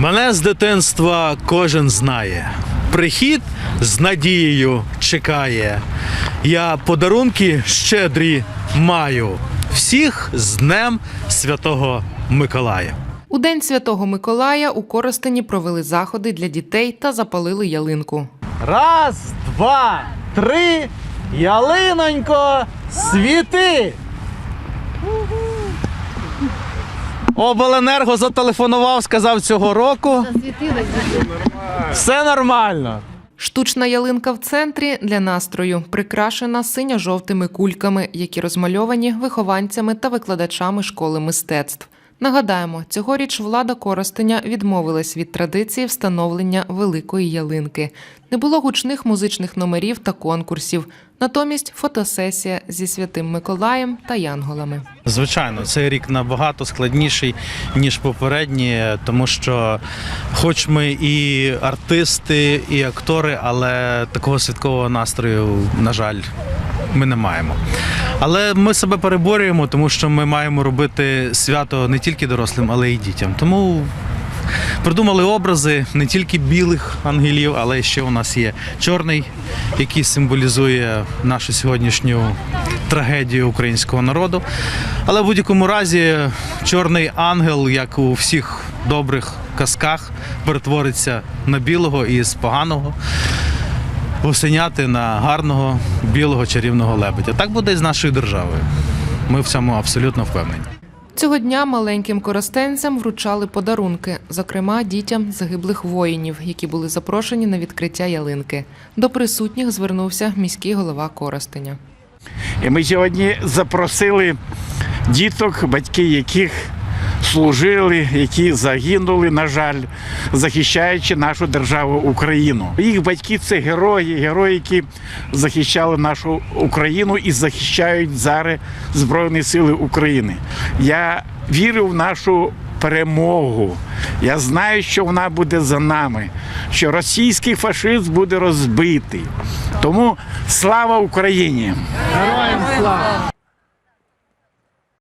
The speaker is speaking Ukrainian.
Мене з дитинства кожен знає. Прихід з надією чекає. Я подарунки щедрі маю. Всіх з Днем Святого Миколая. У День Святого Миколая у Коростені провели заходи для дітей та запалили ялинку. Раз, два, три. Ялинонько, світи. Обленерго зателефонував, сказав цього року. Все нормально. Штучна ялинка в центрі для настрою прикрашена синьо-жовтими кульками, які розмальовані вихованцями та викладачами школи мистецтв. Нагадаємо, цьогоріч влада Коростеня відмовилась від традиції встановлення великої ялинки. Не було гучних музичних номерів та конкурсів. Натомість фотосесія зі святим Миколаєм та янголами. Звичайно, цей рік набагато складніший ніж попередні, тому що, хоч ми і артисти, і актори, але такого святкового настрою, на жаль, ми не маємо. Але ми себе переборюємо, тому що ми маємо робити свято не тільки дорослим, але й дітям. Тому придумали образи не тільки білих ангелів, але ще у нас є чорний, який символізує нашу сьогоднішню трагедію українського народу. Але в будь-якому разі чорний ангел, як у всіх добрих казках, перетвориться на білого і з поганого осеняти на гарного білого чарівного лебедя. Так буде і з нашою державою. Ми в цьому абсолютно впевнені. Цього дня маленьким коростенцям вручали подарунки, зокрема дітям загиблих воїнів, які були запрошені на відкриття ялинки. До присутніх звернувся міський голова Коростеня. І ми сьогодні запросили діток, батьки яких служили, які загинули, на жаль, захищаючи нашу державу Україну. Їх батьки це герої, герої, які захищали нашу Україну і захищають зараз Збройні Сили України. Я вірю в нашу перемогу. Я знаю, що вона буде за нами, що російський фашизм буде розбитий. Тому слава Україні! Героям слава!